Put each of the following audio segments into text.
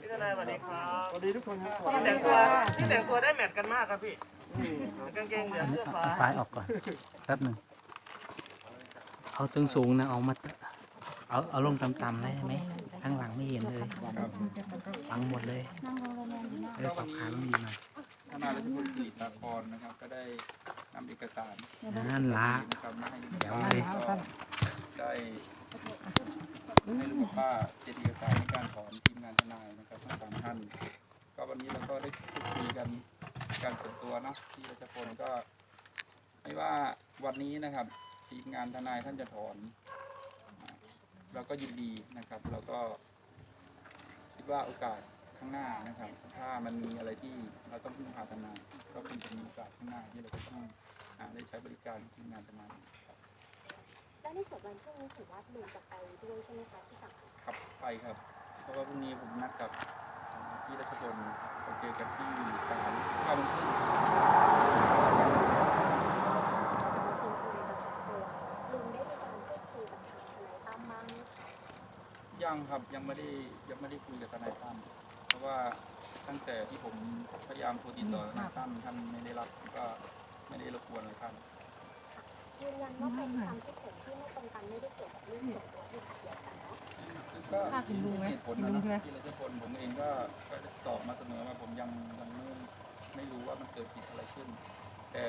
พี่ทนายสวัสดีครับสวัสดีทุกคนครับพี่แต่งตัวพี่แต่งตัวได้แมทกันมากครับพี่กางเกงเหลืองเสื้อฟ้าซ้ายออกก่อนแป๊บหนึ่งเอาสูงสูงนะเอามาเอาเอาลงต่ำๆได้ไหมข้างหลังไม่เห็นเลยฟังหมดเลยเออปรับขาลงดีหน่อยทนายรัชพลศรีสาครนะครับ ก็ได้นำเอกสารนั่นละเดี๋ยวเลยได้ ให้ลูกป้าเซ็นเอกสารในการถอนทีมงานทนายนะครับทั้งสามท่านก็วันนี้เราก็ได้พูดคุยกันการส่วนตัวเนาะที่รัชพลก็ไม่ว่าวันนี้นะครับ ทีมงานทนายท่านจะถอน เราก็ยินดีนะครับเราก็คิดว่าโอกาสข้างหน้านะครับ ถ้ามันมีอะไรที่เราต้องพึ่งพาทนายก็คงจะมีโอกาสข้างหน้าที่เราจะต้องได้ใช้บริการทีมงานทนาย แล้วในส่วนวันพรุ่งนี้ถือว่าลุงจะไปด้วยใช่ไหมคะที่สั่งครับไปครับ เพราะว่าพรุ่งนี้ผมนัดกับอ่าพี่รัชพลไปเจอกันที่ศาลเก้าโมงครึ่งทีมทนายจะถอนตัวลุงได้มีการพูดคุยกับทางทนายตั้มบ้างไหมคะยังครับยังไม่ได้ยังไม่ได้คุยกับทนายตั้มเพราะว่าตั้งแต่ที่ผมพยายามโทรติดต่อทนายตั้มท่านไม่ได้รับก็ไม่ได้รบกวนอะไรท่าน ยืนยันว่าเป็นความคิดเห็นที่ไม่ตรงกันไม่ได้เกี่ยวกับเรื่องส่วนตัวที่ขัดแย้งกันเนาะก็มีเหตุผลนะนะที่รัชพลผมเองก็ก็ได้ตอบมาเสมอว่าผมยังยังไม่ไม่รู้ว่ามันเกิดผิดอะไรขึ้น แต่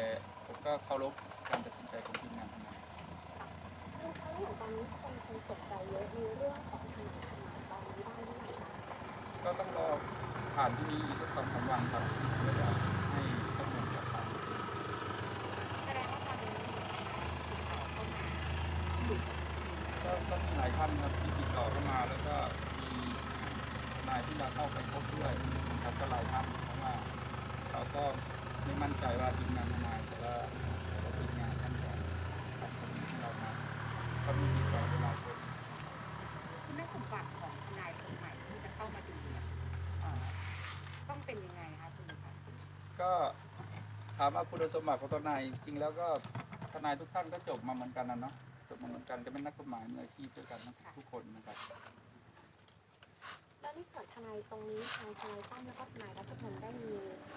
ผมก็เคารพการตัดสินใจของทีมงานทนายลุงคะแล้วอย่างตอนนี้คนคงสนใจเยอะในเรื่องของทนายทนายตอนนี้ได้หรือยังคะก็ต้องรอผ่านที่นี้อีกสักสองสามวันครับเพื่อจะให้ข้อมูลกับทาง แสดงว่าตอนนี้มีทนายติดต่อเข้ามา ก็ก็ มีหลายท่านครับที่ติดต่อเข้ามาแล้วก็มีทนายที่มาเข้าไปพบด้วยนะครับก็หลายท่านเพราะว่าเราก็ไม่มั่นใจว่าทีมงานทนายแต่ละแต่ละทีมงานท่านจะทำผลให้เรามาก็มีติดต่อเวลาคนคุณสมบัติของทนายคนใหม่ที่จะเข้ามาดูเนี่ยเอ่อต้องเป็นยังไงคะคุณคะก็ถามว่าคุณสมบัติของทนายจริงๆแล้วก็ทนายทุกท่านก็จบมาเหมือนกันนะเนาะจบมา เหมือนกันก็เป็นนักกฎหมายมืออาชีพด้วยกันทุกคนนะครับแล้วในส่วนทนายตรงนี้ทางทนายตั้มแล้วก็ทนายรัชพลได้มี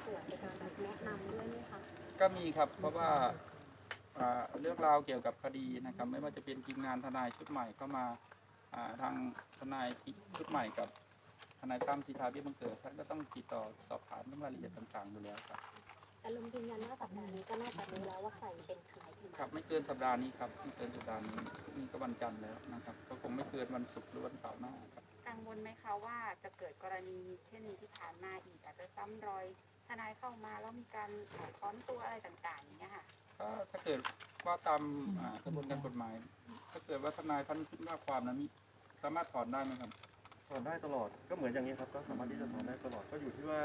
ส่วนในการแบบแนะนำด้วยไหมคะก็มีครับเพราะว่าอ่าเรื่องราวเกี่ยวกับคดีนะครับ ไม่ว่าจะเป็นทีมงานทนายชุดใหม่เข้ามาอ่าทางทนายชุดใหม่กับทนายตั้มสิทธาเบี้ยบังเกิดท่านก็ต้องติดต่อสอบถามเรื่องรายละเอียดต่างๆอยู่แล้วครับ แต่ลุงยืนยันว่าสัปดาห์นี้ก็น่าจะรู้แล้วว่าใครเป็นทนายที่ครับไม่เกินสัปดาห์นี้ครับไม่เกินสัปดาห์นี้นี่ก็วันจันทร์แล้วนะครับ ก็คงไม่เกินวันศุกร์หรือวันเสาร์หน้าครับกังวลไหมคะว่าจะเกิดกรณีเช่นที่ผ่านมาอีกอาจจะซ้ำรอยทนายเข้ามาแล้วมีการเอ่อถอนตัวอะไรต่างๆอย่างเงี้ยค่ะ ก็ถ้าเกิดว่าตามอ่ากระบวนการกฎหมาย ถ้าเกิดว่าทนายท่านคิดว่าความนั้นมีสามารถถอนได้ไหมครับ ถอนได้ตลอดก็เหมือนอย่างนี้ครับก็สามารถที่จะถอนได้ตลอดก็อยู่ที่ว่า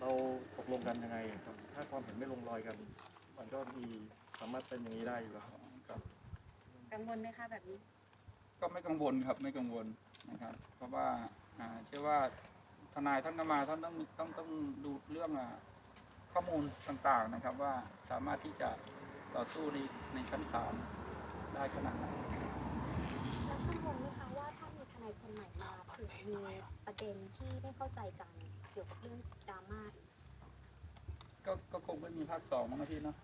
เราตกลงกันยังไงครับถ้าความเห็นไม่ลงรอยกัน มันก็มีสามารถเป็นอย่างนี้ได้อยู่แล้วครับครับกังวลไหมคะแบบนี้ ก็ไม่กังวลครับไม่กังวลนะครับ เพราะว่าอ่าเชื่อว่าทนายท่านก็มาท่านต้องมีต้องต้องดูเรื่องอ่าข้อมูลต่างๆนะครับว่าสามารถที่จะต่อสู้ในในชั้นศาลได้ขนาดไหนแล้วกังวลไหมคะว่าถ้ามีทนายคนใหม่มาเผื่อมีประเด็นที่ไม่เข้าใจกัน เกี่ยวกับเรื่องดราม่าอีกก็ก็คงไม่มีภาคสองมั้งนะพี่เนาะ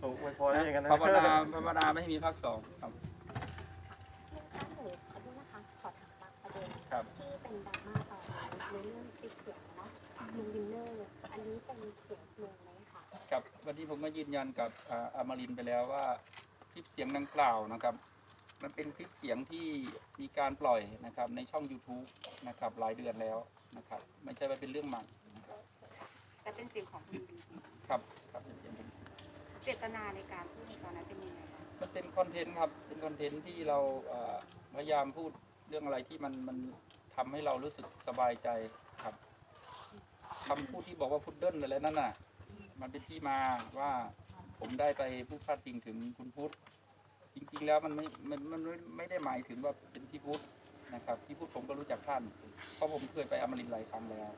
โอ้ยพอได้อย่างนั้นนะภาวนาภาวนาไม่ให้มีภาคสองครับลุงคะหนูขอโทษนะคะขอถามบางประเด็นครับ ที่เป็นดราม่าตอนนี้ในเรื่องคลิปเสียงเนาะลุงวินเนอร์อันนี้เป็นเสียงลุงไหมคะครับวันนี้ผมก็ยืนยันกับอ่าอมรินทร์ไปแล้วว่าคลิปเสียงดังกล่าวนะครับ มันเป็นคลิปเสียงที่มีการปล่อยนะครับในช่อง YouTube นะครับหลายเดือนแล้ว นะครับ ไม่ใช่ว่าเป็นเรื่องใหม่นะครับแต่เป็นเสียงของคุณจริงครับครับเป็นเสียงผมๆเจตนาในการพูดในตอนนั้นเป็นยังไงคะมันเป็นคอนเทนต์ครับ เป็นคอนเทนต์ที่เราเอ่อพยายามพูดเรื่องอะไรที่มันมันทำให้เรารู้สึกสบายใจครับคำพูดที่บอกว่าพุดเดิ้ลอะไรนั่นน่ะ มันเป็นที่มาว่าผมได้ไปพูดพาดพิงถึงคุณพุทธจริง ๆ แล้วมันไม่มันมันไม่ไม่ได้หมายถึงว่าเป็นพี่พุทธ นะครับพี่พุทธผมก็รู้จักท่าน เพราะผมเคยไปอมรินทร์หลายครั้งแล้ว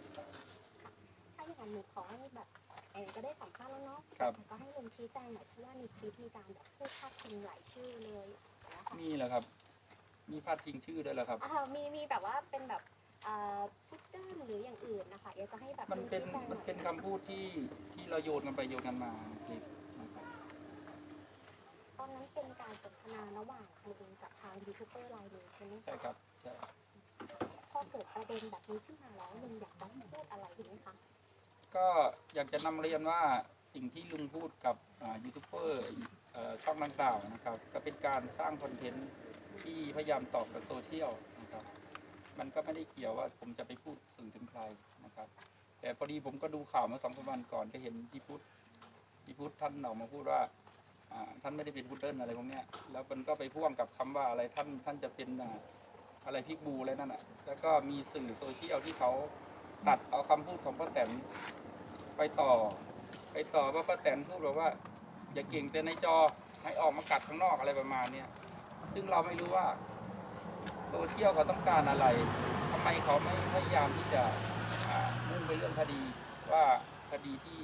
ถ้าอย่างนั้นหนูขอให้แบบเออก็ได้สัมภาษณ์แล้วเนาะครับก็ให้ลุงชี้แจงหน่อยเพราะว่าในคลิปมีการแบบพูดพาดพิงหลายชื่อเลยนะคะมีเหรอครับ มีพาดพิงชื่อด้วยเหรอครับ อ่ามีมีแบบว่าเป็นแบบเอ่อพุดเดิ้ลหรืออย่างอื่นนะคะอยากจะให้แบบมันเป็นชี้แจงหมันอยเป็นคำพูดที่ที่เราโยนกันไปโยนกันมาในคลิปนะครับตอนนั้นเป็นการสนทนาระหว่างทางเองกับทางยูทูบเบอร์รายหนึ่งใช่ไหมใช่ครับใช่ พอเกิดประเด็นแบบนี้ขึ้นมาแล้วลุงอยากจะพูดอะไรถึงไหมคะก็อยากจะนำเรียนว่าสิ่งที่ลุงพูดกับยูทูบเบอร์ช่องดังกล่าวนะครับ ก็เป็นการสร้างคอนเทนต์ที่พยายามตอบกับโซเชียลนะครับ มันก็ไม่ได้เกี่ยวว่าผมจะไปพูดสื่อถึงใครนะครับ แต่พอดีผมก็ดูข่าวเมื่อสองสามวันก่อนก็เห็นพี่พุทธพี่พุทธท่านออกมาพูดว่าท่านไม่ได้เป็นพุดเดิ้ลอะไรพวกนี้แล้วมันก็ไปพ่วงกับคำว่าอะไรท่านท่านจะเป็น อะไรพิกบูอะไรนั่นอะ แล้วก็มีสื่อโซเชียลที่เขาตัดเอาคำพูดของป้าแตนไปต่อ ไปต่อว่าป้าแตนพูดแบบว่า อย่าเก่งแต่ในจอให้ออกมากัดข้างนอกอะไรประมาณเนี้ยซึ่งเราไม่รู้ว่าโซเชียลเขาต้องการอะไรทำไมเขาไม่พยายามที่จะมุ่งไปเรื่องคดีว่าคดีที่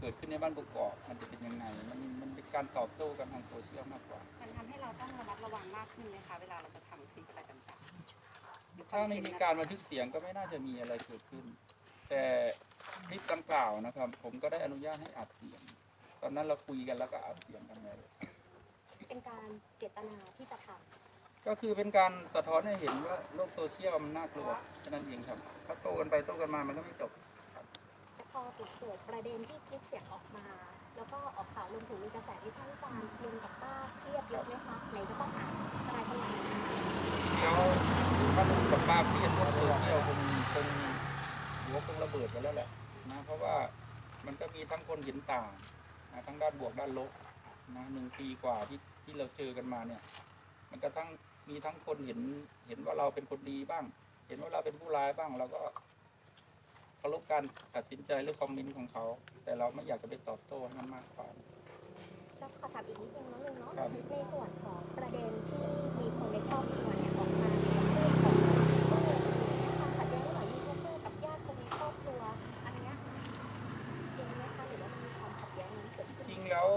เกิดขึ้นในบ้านกกอกมันจะเป็นยังไงมันมัน การตอบโต้กันทางโซเชียลมากกว่า มันทำให้เราต้องระมัดระวังมากขึ้นไหมคะเวลาเราจะทำคลิปอะไรต่างถ้าไม่มีการบันทึกเสียงก็ไม่น่าจะมีอะไรเกิดขึ้น แต่คลิปดังกล่าวนะครับ ผมก็ได้อนุญาตให้อัดเสียง ตอนนั้นเราคุยกันแล้วก็อัดเสียงกันเลยเป็นการเจตนาที่จะทก็คือเป็นการสะท้อนให้เห็นว่าโลกโซเชียลมันน่ากลัวแค่นั้นเองครับถ้าโตกันไปโตกันมามันก็ไม่จบำแต่พอถึงเกิดประเด็นที่คลิปเสียงออกมา แล้วก็ออกข่าวรวมถึงมีกระแสวิพากษ์วิจารณ์ลุงกับป้าเครียดเยอะไหมคะไหนจะต้องอ่านทนายคนไหนแล้วถ้าลุงกับป้าเครียดโลกโซเชียลคงคงหัวคงระเบิดไปแล้วแหละนะเพราะว่ามันก็มีทั้งคนเห็นต่างนะทั้งด้านบวกด้านลบนะหนึ่งปีกว่าที่ที่เราเจอกันมาเนี่ย มันก็ทั้งมีทั้งคนเห็นเห็นว่าเราเป็นคนดีบ้าง เห็นว่าเราเป็นผู้ร้ายบ้างเราก็ เคารพการตัดสินใจหรือคอมเมนต์ของเขา แต่เราไม่อยากจะไปตอบโต้ให้มันมากกว่า แล้วขอถามอีกนิดนึงน้องลุงเนาะครับ ในส่วนของประเด็นที่มีคนในครอบครัวเนี่ยออกมาในเรื่องของเออความขัดแย้งระหว่างยูทูบเบอร์กับญาติคนในครอบครัว อันเนี้ยจริงไหมคะหรือว่ามันมีความขัดแย้งนั้นเกิดขึ้นจริงแล้ว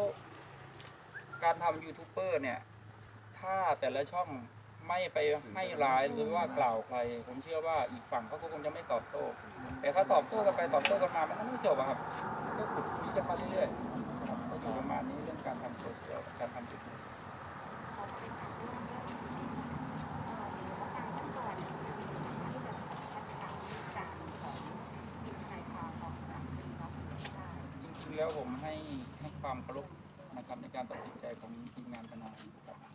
การทำยูทูบเบอร์เนี่ย ถ้าแต่ละช่อง ไม่ไปให้ร้ายหรือว่ากล่าวใคร ผมเชื่อว่าอีกฝั่งเขาก็คงจะไม่ตอบโต้ แต่ถ้าตอบโต้กันไปตอบโต้กันมามันก็ไม่จบอะครับ ก็ขุดคุยกันมาเรื่อยๆครับก็อยู่ประมาณนี้เรื่องการทำโซเชียลการทำยูทูบๆเราเป็นเรื่องเรื่องเอ่อหรือว่าการขั้นตอนที่จะคัดค้านการของทีมทนายความของศาลเป็นรับได้จริงๆแล้วผมให้ให้ความเคารพนะครับในการตัดสินใจของทีมงานทนายครับแส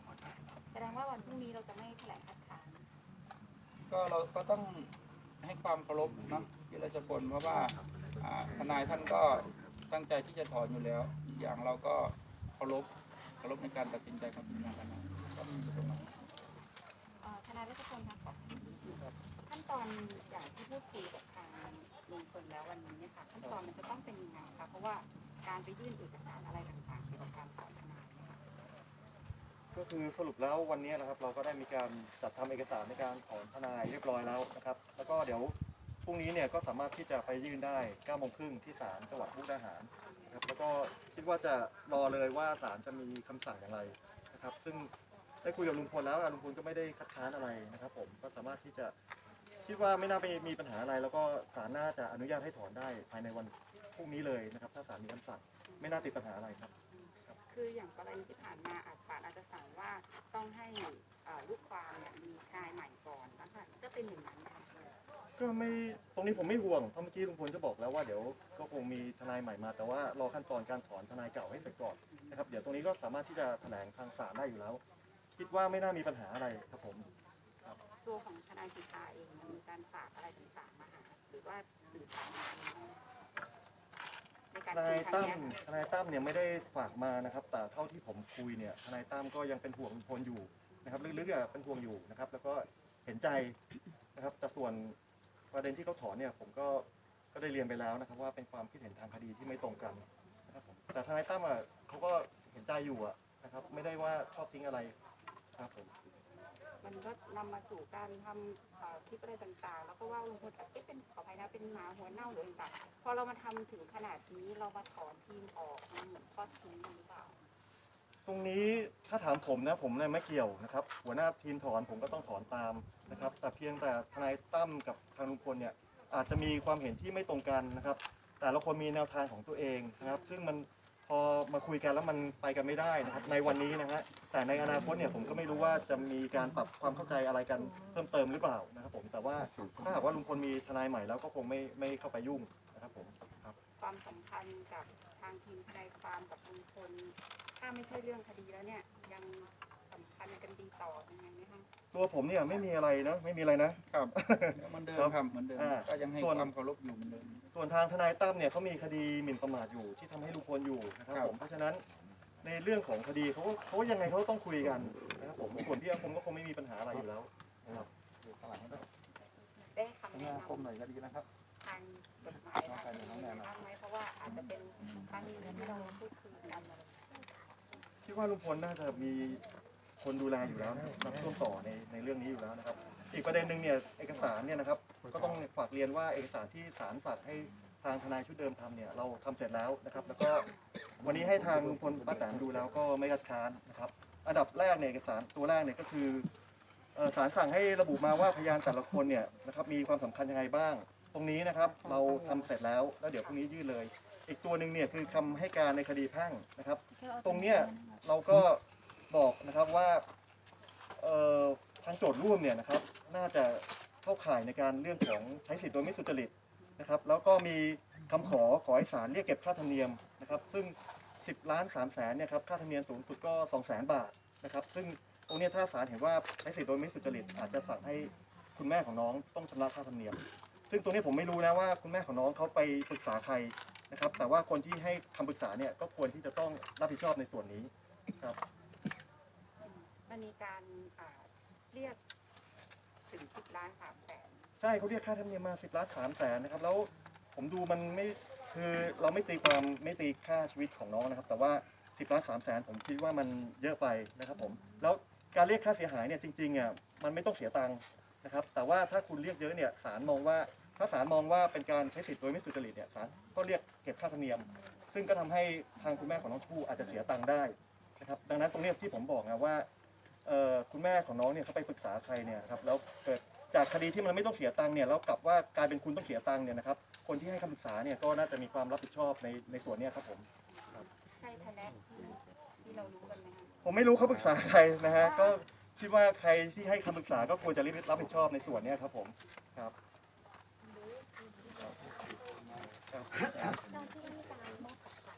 ดงว่าวันพรุ่งนี้เราจะไม่แถลงคัดค้านก็เราก็ต้องให้ความเคารพเนาะที่เราจะพลเพราะว่าอ่าทนายท่านก็ตั้งใจที่จะถอนอยู่แล้วอีกอย่างเราก็เคารพเคารพในการตัดสินใจของทีมงานทนายก็มีอยู่ตรงนั้น เอ่อทนายรัชพลคะขอขั้นตอนอย่างที่พูดคุยกับทางลุงพลแล้ววันนี้เนี่ยค่ะขั้นตอนมันจะต้องเป็นยังไงคะเพราะว่าการไปยื่นเอกสารอะไรต่างๆเกี่ยวกับการถอนทนายเนี่ยค่ะ ก็คือสรุปแล้ววันนี้นะครับ เราก็ได้มีการจัดทำเอกสารในการถอนทนายเรียบร้อยแล้วนะครับ แล้วก็เดี๋ยวพรุ่งนี้เนี่ยก็สามารถที่จะไปยื่นได้9โมงครึ่งที่ศาลจังหวัดมุกดาหารนะครับ แล้วก็คิดว่าจะรอเลยว่าศาลจะมีคำสั่งอย่างไรนะครับ ซึ่งได้คุยกับลุงพลแล้วลุงพลก็ไม่ได้คัดค้านอะไรนะครับ ผมก็สามารถที่จะคิดว่าไม่น่าไปมีปัญหาอะไร แล้วก็ศาลน่าจะอนุญาตให้ถอนได้ภายในวันพรุ่งนี้เลยนะครับ ถ้าศาลมีคำสั่งไม่น่าติดปัญหาอะไรครับ คืออย่างกรณีที่ผ่านมาอาจศาลอาจจะสั่งว่าต้องให้เอ่อลูกความเนี่ยมีทนายใหม่ก่อนนะคะจะเป็นอย่างนั้นไหมคะก็ไม่ตรงนี้ผมไม่ห่วงเพราะเมื่อกี้ลุงพลก็บอกแล้วว่าเดี๋ยวก็คงมีทนายใหม่มา แต่ว่ารอขั้นตอนการถอนทนายเก่าให้เสร็จก่อนนะครับเดี๋ยวตรงนี้ก็สามารถที่จะแถลงทางศาลได้อยู่แล้ว คิดว่าไม่น่ามีปัญหาอะไรครับผมตัวของทนายสิทธาเองมันมีการฝากอะไรต่างๆมาหาหรือว่าสื่อสารมาในายตั้มเนี้ยทนายตั้มเนี่ยไม่ได้ฝากมานะครับ แต่เท่าที่ผมคุยเนี่ยทนายตั้มก็ยังเป็นห่วงลุงพลอยู่นะครับลึกๆอะเป็นห่วงอยู่นะครับ แล้วก็เห็นใจนะครับ แต่ส่วนประเด็นที่เขาถอนเนี่ย ผมก็ก็ได้เรียนไปแล้วนะครับ ว่าเป็นความคิดเห็นทางคดีที่ไม่ตรงกันนะครับผมแต่ทนายตั้มอะเขาก็เห็นใจอยู่อะนะครับ ไม่ได้ว่าชอบทิ้งอะไรครับผม มันก็นำมาสู่การทำเอ่อคลิปอะไรต่างๆ แล้วก็ว่าลุงพลแบบเอ๊ะเป็นขออภัยนะเป็นหมาหัวเน่าหรืออะไรต่างๆพอเรามาทำถึงขนาดนี้เรามาถอนทีมออกมันเหมือนทอดทิ้งหรือเปล่าตรงนี้ถ้าถามผมนะผมเนี่ยไม่เกี่ยวนะครับ หัวหน้าทีมถอนผมก็ต้องถอนตามนะครับ แต่เพียงแต่ทนายตั้มกับทางลุงพลเนี่ยอาจจะมีความเห็นที่ไม่ตรงกันนะครับ แต่ละคนมีแนวทางของตัวเองนะครับ ซึ่งมัน พอมาคุยกันแล้วมันไปกันไม่ได้นะครับในวันนี้นะฮะแต่ในอนาคตเนี่ยผมก็ไม่รู้ว่าจะมีการปรับความเข้าใจอะไรกันเพิ่มเติมหรือเปล่านะครับผมแต่ว่าถ้าหากว่าลุงพลมีทนายใหม่แล้วก็คงไม่ไม่เข้าไปยุ่งนะครับผมครับความสัมพันธ์กับทางทีมทนายความกับลุงพลถ้าไม่ใช่เรื่องคดีแล้วเนี่ยยัง พันธ์กันดีต่อยังไงไหมคะตัวผมเนี่ยไม่มีอะไรนะไม่มีอะไรนะ ครับเหมือนเดิมครับเหมือนเดิม อ่าก็ยังให้ส่วน ความเคารพอยู่เหมือนเดิม ส่วนทางทนายตั้มเนี่ยเขามีคดีหมิ่นประมาทอยู่ที่ทำให้ลุงพลอยู่นะครับครับ ผมเพราะฉะนั้นในเรื่องของคดีเขาก็เขายังไงเขาก็ต้องคุยกันนะครับผมส่วนพี่อาคมก็คงไม่มีปัญหาอะไรอยู่แล้วนะครับได้คำแนะอาคมนำหน่อยก็ดีนะครับทางกฎหมายทางนี้บ้างไหมเพราะว่าอาจจะเป็นครั้งหนึงที่เราพูดคุยกันอะไรคิดว่าลุงพลน่าจะมี คนดูแลอยู่แล้วนะครับรับช่วงต่อในในเรื่องนี้อยู่แล้วนะครับ อีกประเด็นหนึ่งเนี่ยเอกสารเนี่ยนะครับก็ต้องฝากเรียนว่าเอกสารที่ศาลฝากให้ทางทนายชุดเดิมทำเนี่ยเราทำเสร็จแล้วนะครับ แล้วก็วันนี้ให้ทางลุงพลป้าแตนดูแล้วก็ไม่คัดค้านนะครับอันดับแรกเนี่ยเอกสารตัวแรกเนี่ยก็คือเอ่อศาลสั่งให้ระบุมาว่าพยานแต่ละคนเนี่ยนะครับมีความสำคัญยังไงบ้าง ตรงนี้นะครับเราทำเสร็จแล้วแล้วเดี๋ยวพรุ่งนี้ยื่นเลย อีกตัวหนึ่งเนี่ยคือคำให้การในคดีแพ่งนะครับ ตรงเนี้ยเราก็ บอกนะครับว่าทางโจทย์ร่วมเนี่ยนะครับ น่าจะเข้าข่ายในการเรื่องของใช้สิทธิโดยไม่สุจริตนะครับ แล้วก็มีคำขอขอให้ศาลเรียกเก็บค่าธรรมเนียมนะครับ ซึ่ง 10 ล้าน3แสนเนี่ยครับค่าธรรมเนียมสูงสุดก็2แสนบาทนะครับ ซึ่งตรงนี้ถ้าศาลเห็นว่าใช้สิทธิโดยไม่สุจริตอาจจะสั่งให้คุณแม่ของน้องต้องชำระค่าธรรมเนียม ซึ่งตรงนี้ผมไม่รู้นะว่าคุณแม่ของน้องเขาไปปรึกษาใครนะครับ แต่ว่าคนที่ให้คำปรึกษาเนี่ยก็ควรที่จะต้องรับผิดชอบในส่วนนี้ครับ มันมีการอ่าเรียกถึงสิบล้านสามแสนใช่เขาเรียกค่าธรรมเนียมมา10ล้าน3แสนนะครับ แล้วผมดูมันไม่คือเราไม่ตีความไม่ตีค่าชีวิตของน้องนะครับ แต่ว่า10ล้าน3แสนผมคิดว่ามันเยอะไปนะครับผมแล้วการเรียกค่าเสียหายเนี่ยจริงๆอะมันไม่ต้องเสียตังค์นะครับ แต่ว่าถ้าคุณเรียกเยอะเนี่ยศาลมองว่าถ้าศาลมองว่าเป็นการใช้สิทธิ์โดยไม่สุจริตเนี่ยศาลก็เรียกเก็บค่าธรรมเนียม ซึ่งก็ทำให้ทางคุณแม่ของน้องชมพู่อาจจะเสียตังค์ได้นะครับดังนั้นตรงเนี้ยที่ผมบอกนะว่า เอ่อคุณแม่ของน้องเนี่ยเขาไปปรึกษาใครเนี่ยครับแล้วเกิดจากคดีที่มันไม่ต้องเสียตังค์เนี่ยแล้วกลับว่ากลายเป็นคุณต้องเสียตังค์เนี่ยนะครับคนที่ให้คำปรึกษาเนี่ยก็น่าจะมีความรับผิดชอบในในส่วนเนี้ยครับผม ใช่ทนายที่ที่เรารู้กันไหมคะผมไม่รู้เขาปรึกษาใครนะฮะก็คิดว่าใครที่ให้คำปรึกษาก็ควรจะรับผิดชอบในส่วนเนี้ยครับผมครับครับเจ้าที่มีการมอบกับขวัญ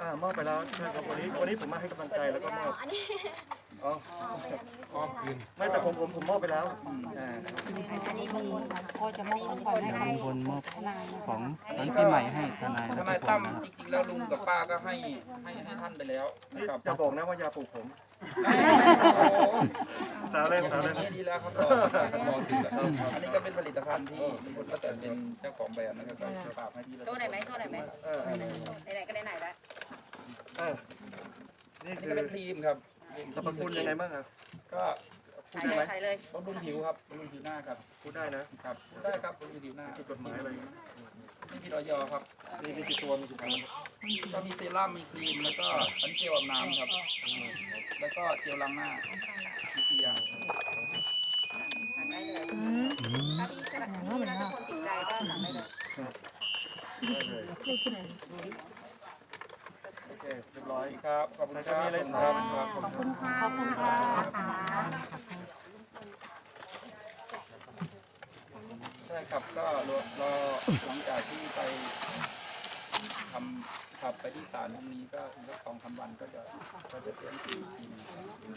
อ่ามอบไปแล้วใช่ครับวันนี้วันนี้ผมมาให้กำลังใจแล้วก็มอบอันนี้ อ๋ออบไปอันนี้มอบคืนไม่แต่ผมผมผมมอบไปแล้วอ่าอันนี้ลุงพลก็จะมอบของขวัญให้ลุงพลมอบของขวัญปีใหม่ให้ทนายทนายตั้มนะครับจริงๆแล้วลุงกับป้าก็ให้ให้ให้ท่านไปแล้วนี่กับอย่าบอกนะว่ายาปลูกผมสาวเล่นอย่างสาวเล่นดีดีแล้วครับต่อต่อถึงแล้วครับอันนี้ก็เป็นผลิตภัณฑ์ที่ลุงพลป้าแตนเป็นเจ้าของแบรนด์นะครับก็ฝากให้ที่เราโชว์หน่อยไหมโชว์หน่อยไหมเออเออไหนๆก็ไหนๆแล้วนี่คือเป็นครีมครับ สรรพคุณยังไงบ้างครับก็พูดถ่ายได้เลไหมยถ่ายเลยบำรุงผิวครับบำรุงผิวหน้าครับพูดได้นะครับได้ครับบำรุงผิวหน้าผิดกฎหมายอะไรอย่างเงี้ยไม่ผิดออยครับมีมีกี่ตัวมีกี่ตัวก็มีเซรั่มมีครีมแล้วก็อันเจลอาบน้ำครับแล้วก็เจลล้างหน้ามีกี่อย่างสั่งได้เลยอืมถ้าพี่จะพี่น่าจะคนติดใจก็สั่งได้เลยได้เลยโอเคเรียบร้อย ครับ ขอบคุณครับแล้วก็มีอะไรครับ ขอบคุณค่ะ ขอบคุณค่ะใช่ครับก็รอรอหลังจากที่ไปทำขับไปที่ศาลพรุ่งนี้ก็อีกสักสองสามวันก็จะก็จะเตรียมทีม